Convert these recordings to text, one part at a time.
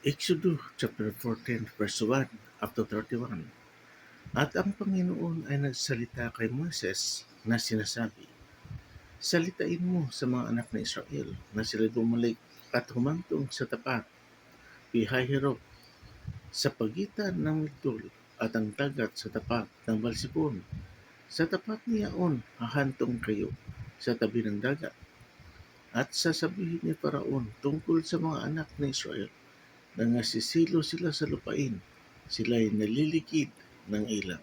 Exodus chapter 14 verse 1 up to 31. At ang Panginoon ay nagsalita kay Moses na sinasabi, Salitain mo sa mga anak ng Israel na sila bumalik at humantong sa tapat, Pihahirot, sa pagitan ng Migdol at ang dagat sa tapat ng Balsibon. Sa tapat niyaon, hahantong kayo sa tabi ng dagat. At sasabihin ni Paraon tungkol sa mga anak ng Israel na nasisilo sila sa lupain, sila'y nalilikid ng ilang.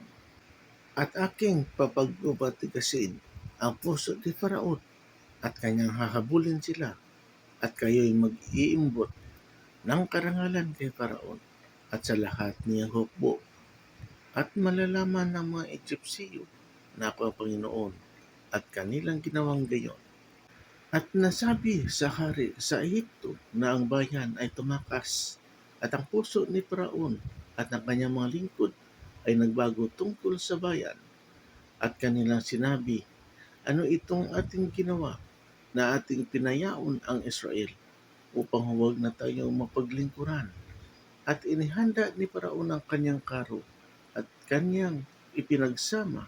At aking papagbabatigasin ang puso ni Faraon at kanyang hahabulin sila at kayo'y mag-iimbot ng karangalan kay Faraon at sa lahat niyang hukbo at malalaman ng mga Egyptiyo na ako ang Panginoon at kanilang ginawang gayon. At nasabi sa hari sa Ehipto na ang bayan ay tumakas at ang puso ni Paraon at ng kanyang mga lingkod ay nagbago tungkol sa bayan. At kanilang sinabi, ano itong ating ginawa na ating pinayaon ang Israel upang huwag na tayong mapaglingkuran. At inihanda ni Paraon ang kanyang karo at kanyang ipinagsama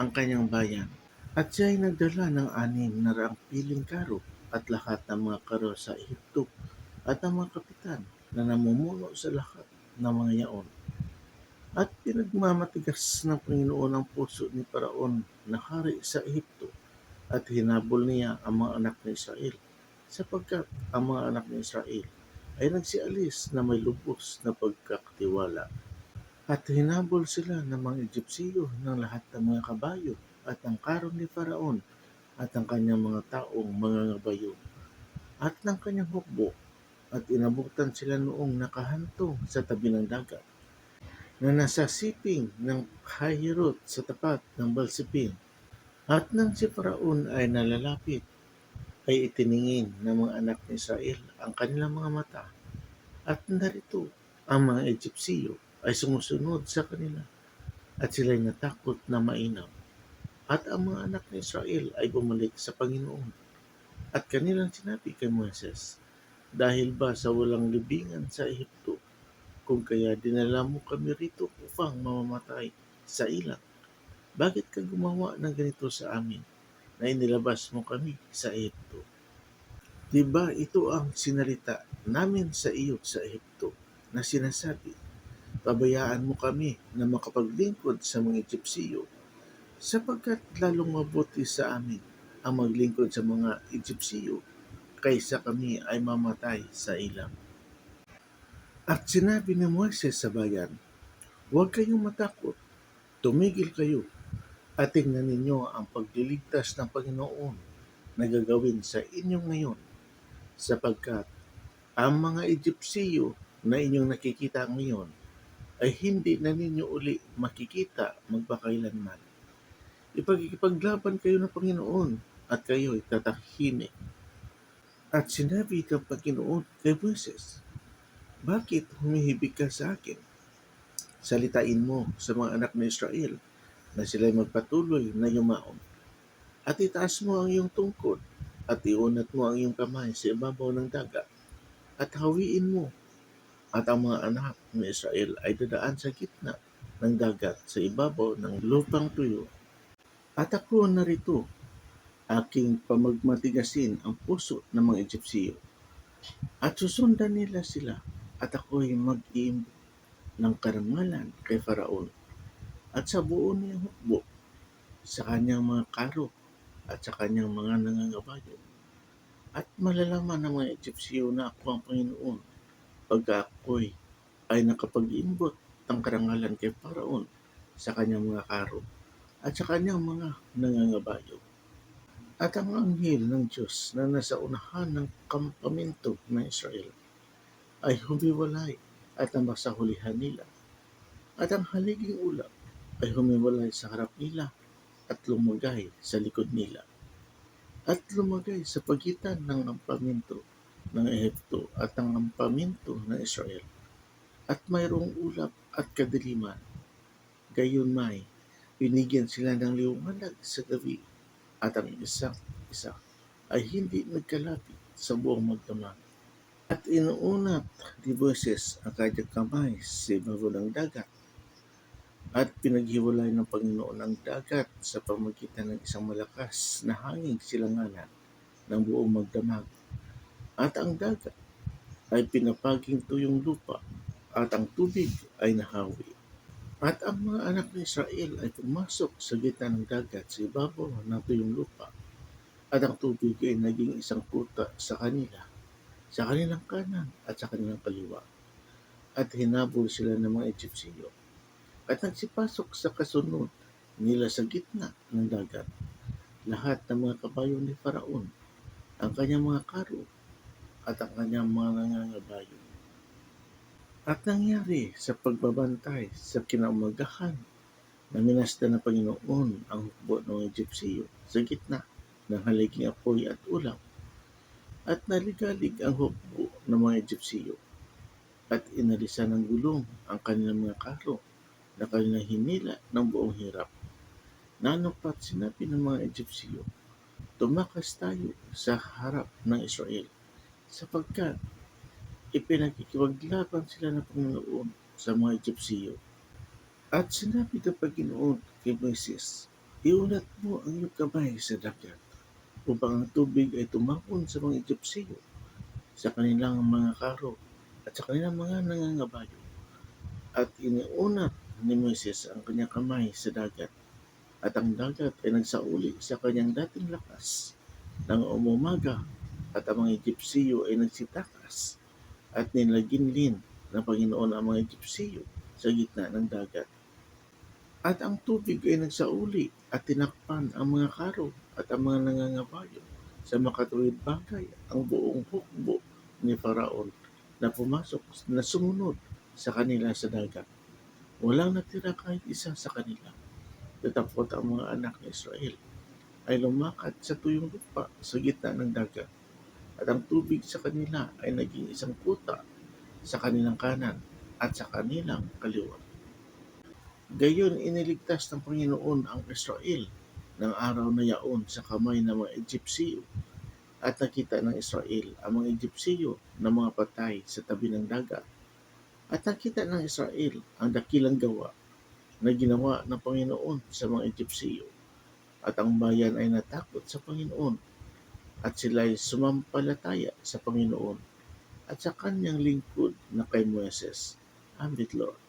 ang kanyang bayan. At siya ay nagdala ng anim na raang piling karo at lahat ng mga karo sa Ehipto at ang mga kapitan na namumuno sa lahat ng mga yaon. At pinagmamatigas ng Panginoon ang puso ni Paraon na hari sa Ehipto at hinabol niya ang mga anak ng Israel sapagkat ang mga anak ng Israel ay nagsialis na may lubos na pagkakatiwala. At hinabol sila ng mga Egyptiyo ng lahat ng mga kabayo at ang karon ni Faraon at ang kanyang mga taong mga ngabayo at ng kanyang hukbo at inabutan sila noong nakahantong sa tabi ng dagat na nasa siping ng Hahirot sa tapat ng Balsipin. At nang si Faraon ay nalalapit, ay itiningin ng mga anak ni Israel ang kanilang mga mata. At narito, ang mga Egyptiyo ay sumusunod sa kanila at sila'y natakot na mainam. At ang mga anak ni Israel ay bumalik sa Panginoon. At kanilang sinabi kay Moses, dahil ba sa walang libingan sa Ehipto, kung kaya dinala mo kami rito upang mamamatay sa ilang, bakit ka gumawa ng ganito sa amin na inilabas mo kami sa Ehipto? Diba ito ang sinalita namin sa iyo sa Ehipto na sinasabi, pabayaan mo kami na makapaglingkod sa mga Egyptiyo sapagkat lalong mabuti sa amin ang maglingkod sa mga Egyptiyo kaysa kami ay mamatay sa ilang. At sinabi ni Moises sa bayan, Huwag kayong matakot, tumigil kayo at tingnan ninyo ang pagliligtas ng Panginoon na gagawin sa inyo ngayon sapagkat ang mga Egyptiyo na inyong nakikita ngayon ay hindi na ninyo uli makikita magpakailanman. Ipagkikipaglaban kayo ng Panginoon at kayo ay tatahimik. At sinabi ng Panginoon kay Moses, Bakit humihibig ka sa akin? Salitain mo sa mga anak ng Israel na sila'y magpatuloy na yumaon. At itaas mo ang iyong tungkod at iunat mo ang iyong kamay sa ibabaw ng dagat at hawiin mo at ang mga anak ng Israel ay dadaan sa gitna ng dagat sa ibabaw ng lupang tuyo. At ako narito, aking pamagmatigasin ang puso ng mga Egyptiyo. At susundan nila sila at ako'y mag-iimbot ng karangalan kay Faraon at sa buo niyang hukbo sa kanyang mga karo at sa kanyang mga nangangabayo. At malalaman ng mga Egyptiyo na ako ang Panginoon pagka ako'y ay nakapag-imbot ng karangalan kay Faraon sa kanyang mga karo at sa kanyang mga nangangabayo. At ang anghel ng Diyos na nasa unahan ng kampamento ng Israel ay humiwalay at nambak sa hulihan nila. At ang haliging ulap ay humiwalay sa harap nila at lumagay sa likod nila. At lumagay sa pagitan ng ampamento ng Ehipto at ang ampamento ng Israel. At mayroong ulap at kadiliman. Gayon may, binigyan sila ng liwanag sa gabi at ang isang isa ay hindi nagkalapit sa buong magdamag At inuunat ni Moises ang kanyang kamay sa ibabaw ng dagat at pinaghiwalay ng Panginoon ang dagat sa pamagitan ng isang malakas na hanging silanganan ng buong magdamag. At ang dagat ay pinapaging tuyong lupa at ang tubig ay nahawi. At ang mga anak ni Israel ay pumasok sa gitna ng dagat sa ibabaw ng tuyong lupa at ang tubig ay naging isang kuta sa kanila, sa kanilang kanan at sa kanilang kaliwa. At hinabol sila ng mga Egyptiyo. At nagsipasok sa kasunod nila sa gitna ng dagat. Lahat ng mga kabayo ni Faraon, ang kanyang mga karo, at ang kanyang mga nangangabayo. At nangyari sa pagbabantay sa kinaumagahan na minasta ng Panginoon ang hukbo ng Egyptiyo sa gitna ng haliging apoy at ulap at naligalig ang hukbo ng mga Egyptiyo at inalisan ng gulong ang kanilang mga karo na kanilang hinila ng buong hirap. Nanupat sinabi ng mga Egyptiyo, tumakas tayo sa harap ng Israel sapagkat ipinagkikipaglaban sila ng Panginoon sa mga Egyptiyo. At sinabi ng Panginoon kay Moises, iunat mo ang iyong kamay sa dagat upang ang tubig ay tumapon sa mga Egyptiyo, sa kanilang mga karo at sa kanilang mga nangangabayo. At iniunat ni Moises ang kanyang kamay sa dagat at ang dagat ay nagsauli sa kanyang dating lakas nang umumaga at ang mga Egyptiyo ay nagsitakas at nilaginlin ng Panginoon ang mga Egyptiyo sa gitna ng dagat. At ang tubig ay nagsauli at tinakpan ang mga karo at ang mga nangangabayo sa makatuwid bagay ang buong hukbo ni Faraon na pumasok na sumunod sa kanila sa dagat. Walang natira kahit isa sa kanila. Tatapot ang mga anak ni Israel ay lumakad sa tuyong lupa sa gitna ng dagat at ang tubig sa kanila ay naging isang kuta sa kanilang kanan at sa kanilang kaliwa. Gayon iniligtas ng Panginoon ang Israel ng araw na yaon sa kamay ng mga Egyptiyo. At nakita ng Israel ang mga Egyptiyo na mga patay sa tabi ng dagat. At nakita ng Israel ang dakilang gawa na ginawa ng Panginoon sa mga Egyptiyo. At ang bayan ay natakot sa Panginoon at sila ay sumampalataya sa Panginoon at sa kanyang lingkod na kay Moises. Ambit Lord.